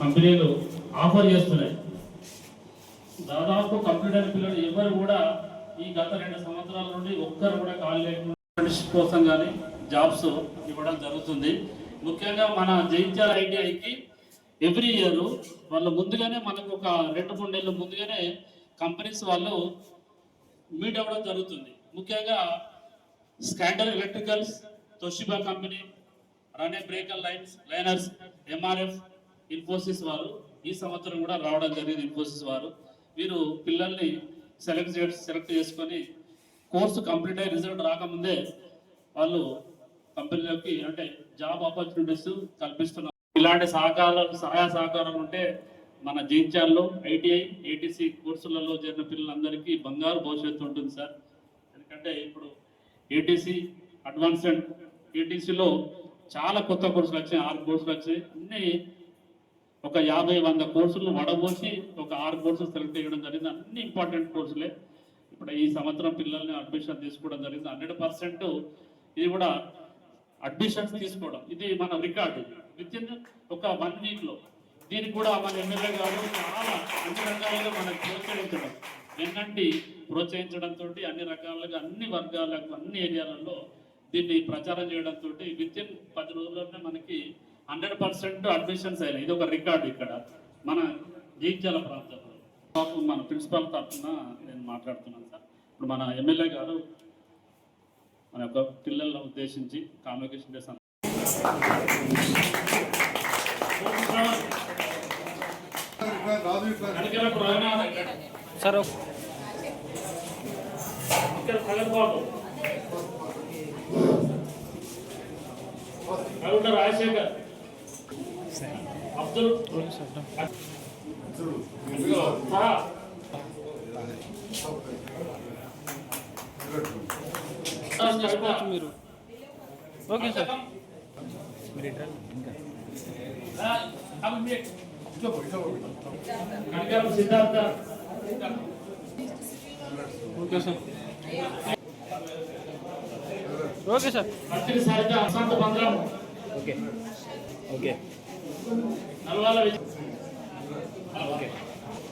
కంపెనీలు ఆఫర్ చేస్తున్నాయి. దాదాపు కంప్యూటర్ పిల్లలు ఎవరు కూడా ఈ గత రెండు సంవత్సరాల నుండి ఒక్కరు కూడా ఖాళీ లేకుండా కోసం కానీ జాబ్స్ ఇవ్వడం జరుగుతుంది. ముఖ్యంగా మన జయించాల ఐటీఐకి ఎవ్రీ ఇయర్ వాళ్ళు ముందుగానే మనకు ఒక రెండు మూడు నెలలు ముందుగానే కంపెనీస్ వాళ్ళు మీట్ అవ్వడం జరుగుతుంది. ముఖ్యంగా scandal electricals Toshiba company Rane breaker lines liners MRF Infosys వారు ఈ సంవత్సరం కూడా రావడం జరిగింది ఇన్ఫోసిస్ వారు. వీరు పిల్లల్ని సెలెక్ట్ చే సెలెక్ట్ చేసుకొని కోర్సు కంప్లీట్ అయ్యి రిజల్ట్ రాకముందే వాళ్ళు కంపెనీలోకి అంటే జాబ్ ఆపర్చునిటీస్ కల్పిస్తున్నారు. ఇలాంటి సహకారాలు సహాయ సహకారం ఉంటే మన జీవితాల్లో ఐటీఐ ఏటీసీ కోర్సులలో చేరిన పిల్లలందరికీ బంగారు భవిష్యత్తు ఉంటుంది సార్. ఎందుకంటే ఇప్పుడు ఏటీసీ అడ్వాన్స్డ్ ఏటీసీలో చాలా కొత్త కోర్సులు వచ్చాయి ఆరు కోర్సులు వచ్చాయి. అన్నీ ఒక యాభై వంద కోర్సులు వడబోసి ఒక ఆరు కోర్సులు సెలెక్ట్ చేయడం జరిగింది. అన్ని ఇంపార్టెంట్ కోర్సులే. ఇప్పుడు ఈ సంవత్సరం పిల్లల్ని అడ్మిషన్ తీసుకోవడం జరిగింది. హండ్రెడ్ పర్సెంట్ ఇది కూడా అడ్మిషన్స్ తీసుకోవడం. ఇది మన రికార్డు. విత్ ఇన్ ఒక వన్ వీక్లో. దీనికి కూడా మన ఎమ్మెల్యే గారు చాలా అన్ని రకాలుగా మనకు ప్రోత్సహించడం. ఏంటంటే ప్రోత్సహించడంతో అన్ని రకాలుగా అన్ని వర్గాలకు అన్ని ఏరియాలలో దీన్ని ప్రచారం చేయడంతో విత్ ఇన్ పది రోజుల్లోనే మనకి హండ్రెడ్ పర్సెంట్ అడ్మిషన్స్ అయినాయి. ఇది ఒక రికార్డు ఇక్కడ. మన జీవితాల ప్రాంతంలో. మాకు మన ప్రిన్సిపాల్ తరఫున నేను మాట్లాడుతున్నాను సార్. ఇప్పుడు మన ఎమ్మెల్యే గారు మన యొక్క పిల్లలను ఉద్దేశించి కాన్వకేషన్ చేస్తాను సార్ రాజశేఖర్. మీరు okay sir Siddhartha okay sir. Okay sir. Okay okay.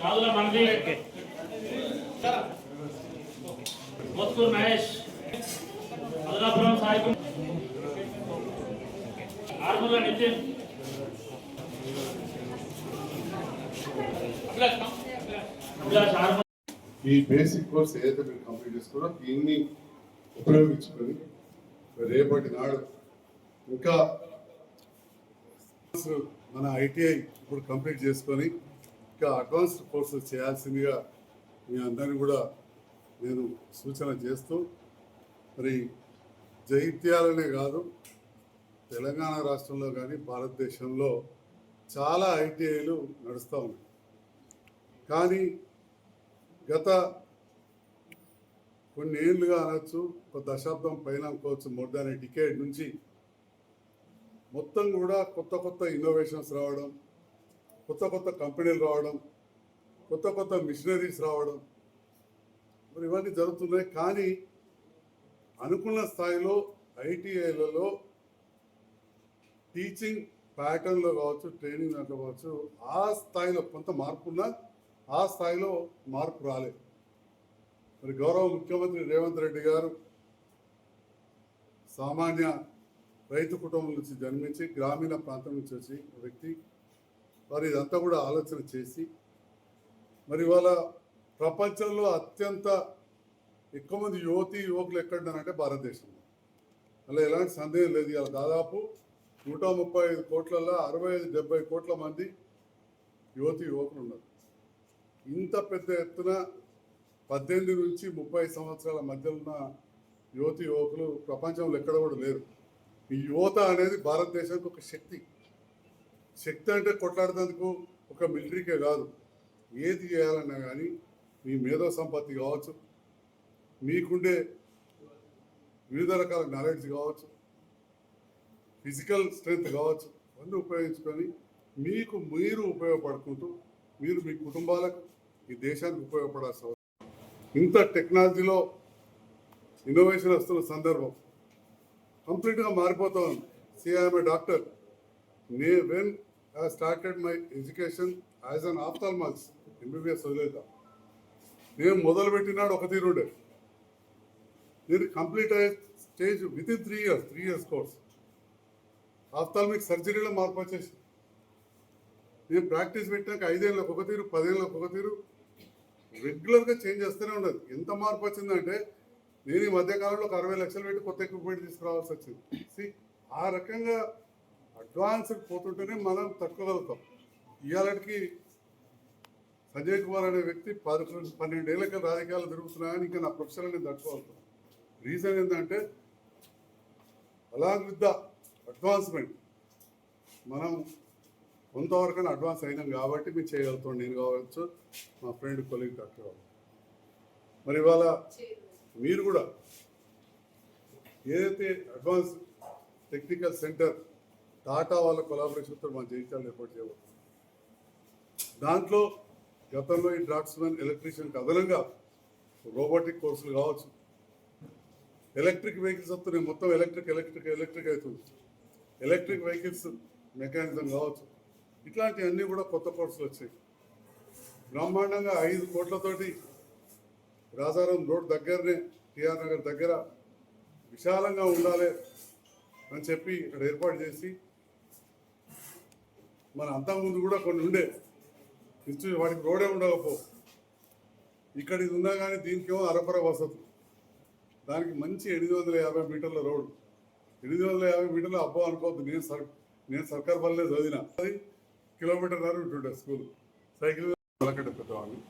కాదుల Mothkur Mahesh. సాయికు ఆర్మూల నితిన్. ఈ బేసిక్ కోర్స్ ఏదైతే మీరు కంప్లీట్ చేసుకున్నారో దీన్ని ఉపయోగించుకొని రేపటి నాడు ఇంకా మన ఐటీఐ ఇప్పుడు కంప్లీట్ చేసుకొని ఇంకా అడ్వాన్స్డ్ కోర్సులు చేయాల్సిందిగా మీ అందరిని కూడా నేను సూచన చేస్తూ మరి జైత్యాలనే కాదు తెలంగాణ రాష్ట్రంలో కానీ భారతదేశంలో చాలా ఐటీఐలు నడుస్తూ ఉన్నాయి. కానీ గత కొన్ని ఏళ్ళుగా అనొచ్చు ఒక దశాబ్దం పైన అనుకోవచ్చు మోర్ దాన్ డికేడ్ నుంచి మొత్తం కూడా కొత్త కొత్త ఇన్నోవేషన్స్ రావడం కొత్త కొత్త కంపెనీలు రావడం కొత్త కొత్త మిషనరీస్ రావడం మరి ఇవన్నీ జరుగుతున్నాయి. కానీ అనుకున్న స్థాయిలో ఐటీఐలలో టీచింగ్ ప్యాటర్న్లో కావచ్చు ట్రైనింగ్ దాంట్లో కావచ్చు ఆ స్థాయిలో కొంత మార్పు ఉన్నా ఆ స్థాయిలో మార్పు రాలేదు మరి గౌరవ ముఖ్యమంత్రి రేవంత్ రెడ్డి గారు సామాన్య రైతు కుటుంబం నుంచి జన్మించి గ్రామీణ ప్రాంతం నుంచి వచ్చి వ్యక్తి. మరి ఇదంతా కూడా ఆలోచన చేసి మరి వాళ్ళ ప్రపంచంలో అత్యంత ఎక్కువ మంది యువతి యువకులు ఎక్కడున్నారంటే భారతదేశంలో అలా ఎలాంటి సందేహం లేదు. ఇలా దాదాపు నూట ముప్పై ఐదు కోట్లలో అరవై ఐదు డెబ్బై కోట్ల మంది యువతి యువకులు ఉన్నారు. ఇంత పెద్ద ఎత్తున పద్దెనిమిది నుంచి ముప్పై సంవత్సరాల మధ్య ఉన్న యువతి యువకులు ప్రపంచంలో ఎక్కడ కూడా లేరు. ఈ యువత అనేది భారతదేశానికి ఒక శక్తి శక్తి అంటే కొట్లాడేందుకు ఒక మిలిటరీకే కాదు ఏది చేయాలన్నా కానీ మీ మేధో సంపత్తి కావచ్చు మీకుండే వివిధ రకాల నాలెడ్జ్ కావచ్చు ఫిజికల్ స్ట్రెంగ్త్ కావచ్చు అన్నీ ఉపయోగించుకొని మీకు మీరు ఉపయోగపడుకుంటూ మీరు మీ కుటుంబాలకు ఈ దేశానికి ఉపయోగపడాల్సిన అవసరం. ఇంత టెక్నాలజీలో ఇన్నోవేషన్ వస్తున్న సందర్భం కంప్లీట్గా మారిపోతా. ఉంది సిఐఎంఏ డాక్టర్. నే when I started my education as an ophthalmologist MBBS వదిలేదా నేను మొదలు పెట్టినాడు ఒక తీరుండే. నేను కంప్లీట్ అయ్యే stage within three years three years course ophthalmic సర్జరీలో మార్పు వచ్చేసి నేను ప్రాక్టీస్ పెట్టినాక ఐదేళ్ళకి ఒక తీరు పదేళ్ళకి ఒక తీరు. రెగ్యులర్గా చేంజ్ చేస్తూనే ఉండదు. ఎంత మార్పు వచ్చిందంటే నేను ఈ మధ్యకాలంలో ఒక అరవై లక్షలు పెట్టి కొత్త ఎక్విప్మెంట్ తీసుకురావాల్సి వచ్చింది. సి ఆ రకంగా అడ్వాన్స్డ్ పోతుంటేనే మనం తట్టుకోగలుగుతాం. ఇవాళకి సంజయ్ కుమార్ అనే వ్యక్తి పదకొండు పన్నెండేళ్ళకి రాజకీయాలు తిరుగుతున్నాయని ఇంకా నా ప్రొఫెషన్ నేను తట్టుకోగలుగుతాను రీజన్ ఏంటంటే అలాంగ్ విత్ ద అడ్వాన్స్మెంట్ మనం కొంతవరకు అడ్వాన్స్ అయినాం కాబట్టి మేము చేయగలుగుతాం నేను కావచ్చు మా ఫ్రెండ్ కొలీగ్ డాక్టర్ మరి ఇవాళ మీరు కూడా ఏదైతే అడ్వాన్స్ టెక్నికల్ సెంటర్ టాటా వాళ్ళ కొలాబరేషన్తో మన జయించాలని ఏర్పాటు చేయవచ్చు దాంట్లో గతంలో ఈ డ్రాక్స్మెన్ ఎలక్ట్రీషియన్కి అదనంగా రోబోటిక్ కోర్సులు కావచ్చు. ఎలక్ట్రిక్ వెహికల్స్ వస్తున్నాయి. మొత్తం ఎలక్ట్రిక్ ఎలక్ట్రిక్ ఎలక్ట్రిక్ అవుతుంది. ఎలక్ట్రిక్ వెహికల్స్ మెకానిజం కావచ్చు. ఇట్లాంటివన్నీ కూడా కొత్త కోర్సులు వచ్చాయి. బ్రహ్మాండంగా ఐదు కోట్లతోటి రాజారాం రోడ్ దగ్గరనే టిఆర్ నగర్ దగ్గర విశాలంగా ఉండాలి అని చెప్పి ఇక్కడ ఏర్పాటు చేసి మన అంతకుముందు కూడా కొన్ని ఉండే. ఇన్స్టిట్యూట్ వాడికి రోడే ఉండకపో. ఇక్కడ ఇది ఉన్నా కానీ దీనికేమో అరపర వసతి. దానికి మంచి ఎనిమిది వందల యాభై మీటర్ల రోడ్డు ఎనిమిది వందల యాభై మీటర్లు అబ్బో అనుకోవద్దు. నేను సర్ నేను సర్కార్ బల్లే చదివిన. అది కిలోమీటర్ దాకా ఉంటుండే స్కూల్. సైకిల్ మొలకట్ట పెట్టేవాడిని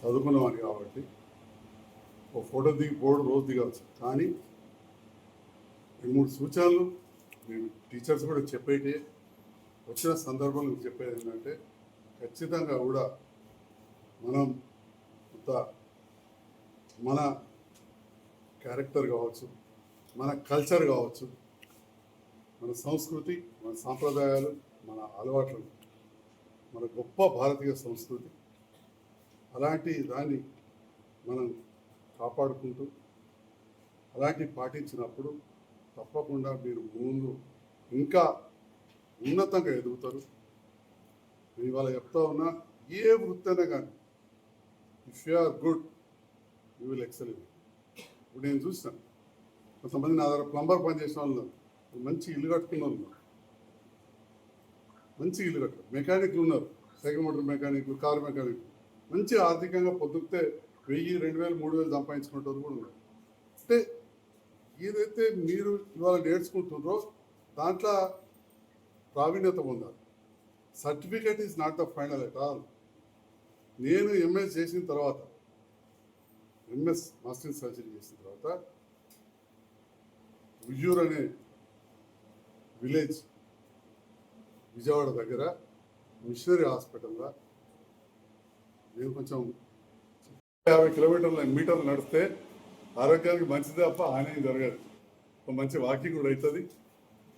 చదువుకున్నవాడిని కాబట్టి. ఓ ఫోటో దిగి బోర్డు రోజు దిగవచ్చు కానీ రెండు మూడు సూచనలు నేను టీచర్స్ కూడా చెప్పేటి వచ్చిన సందర్భంలో మీకు చెప్పేది ఏంటంటే ఖచ్చితంగా కూడా మనం కొంత మన క్యారెక్టర్ కావచ్చు మన కల్చర్ కావచ్చు మన సంస్కృతి మన సాంప్రదాయాలు మన అలవాట్లు మన గొప్ప భారతీయ సంస్కృతి అలాంటి దాన్ని మనం కాపాడుకుంటూ అలాంటివి పాటించినప్పుడు తప్పకుండా మీరు ముందు ఇంకా ఉన్నతంగా ఎదుగుతారు. నేను ఇవాళ చెప్తా ఉన్నా ఏ వృత్తి అయినా కానీ if you are good you will excel ఇప్పుడు నేను చూస్తాను కొంతమంది నా దగ్గర ప్లంబర్ పని చేసిన వాళ్ళు మంచి ఇల్లు కట్టుకున్న వాళ్ళు మంచి ఇల్లు కట్టారు మెకానిక్లు ఉన్నారు. సైకిల్ మోటార్ మెకానిక్లు కారు మెకానిక్లు మంచి ఆర్థికంగా పొద్దుతే వెయ్యి రెండు వేలు మూడు వేలు సంపాదించుకుంటారు కూడా. అంటే ఏదైతే మీరు ఇవాళ నేర్చుకుంటున్నారో దాంట్లో ప్రావీణ్యత పొందాలి certificate is not the final at all. నేను ఎంఎస్ చేసిన తర్వాత ఎంఎస్ మాస్టర్ సర్జరీ చేసిన తర్వాత ఉయ్యూర్ అనే విలేజ్ విజయవాడ దగ్గర మిషనరీ హాస్పిటల్లో నేను కొంచెం యాభై కిలోమీటర్ల మీటర్లు నడిస్తే ఆరోగ్యానికి మంచిది తప్ప హాని జరగదు. మంచి వాకింగ్ కూడా అవుతుంది.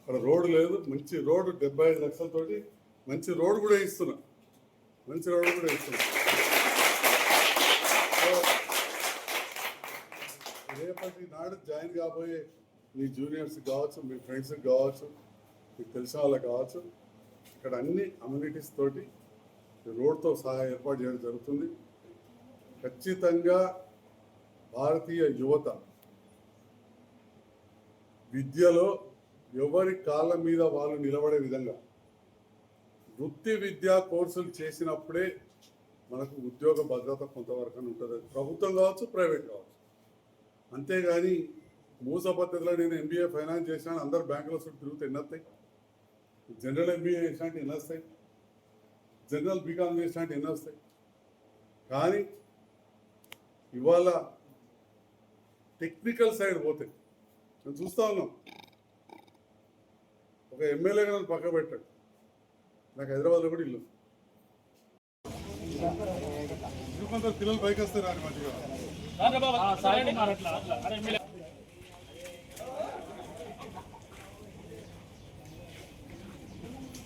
అక్కడ రోడ్డు లేదు. మంచి రోడ్డు డెబ్బై ఐదు లక్షలతోటి మంచి రోడ్డు కూడా ఇస్తున్నా మంచి రోడ్డు కూడా ఇస్తున్నా రేపటి నాడు జాయిన్ కాబోయే మీ జూనియర్స్ కావచ్చు మీ ఫ్రెండ్స్కి కావచ్చు మీకు తెలిసిన వాళ్ళకి కావచ్చు ఇక్కడ అన్ని అమ్యూనిటీస్ తోటి రోడ్తో సహా ఏర్పాటు చేయడం జరుగుతుంది. ఖచ్చితంగా భారతీయ యువత విద్యలో ఎవరి కాళ్ళ మీద వాళ్ళు నిలబడే విధంగా వృత్తి విద్యా కోర్సులు చేసినప్పుడే మనకు ఉద్యోగ భద్రత కొంతవరకు ఉంటుంది. ప్రభుత్వం కావచ్చు ప్రైవేట్ కావచ్చు. అంతేగాని మూస పద్ధతిలో నేను ఎంబీఏ ఫైనాన్స్ చేసినాను అందరు బ్యాంకుల చుట్టూ తిరుగుతూ ఎన్నస్తాయి జనరల్ ఎంబీఏ చేసినట్టు ఎన్ని జనరల్ బీకామ్ చేసినట్టు ఎన్ని కానీ ఇవాళ టెక్నికల్ సైడ్ పోతే. నేను చూస్తా ఉన్నాం. ఒక ఎమ్మెల్యే గారు పక్క పెట్టాడు. నాకు హైదరాబాద్లో కూడా ఇల్లు. కొంత పిల్లలు పైకి వస్తారు రాని మంచిగా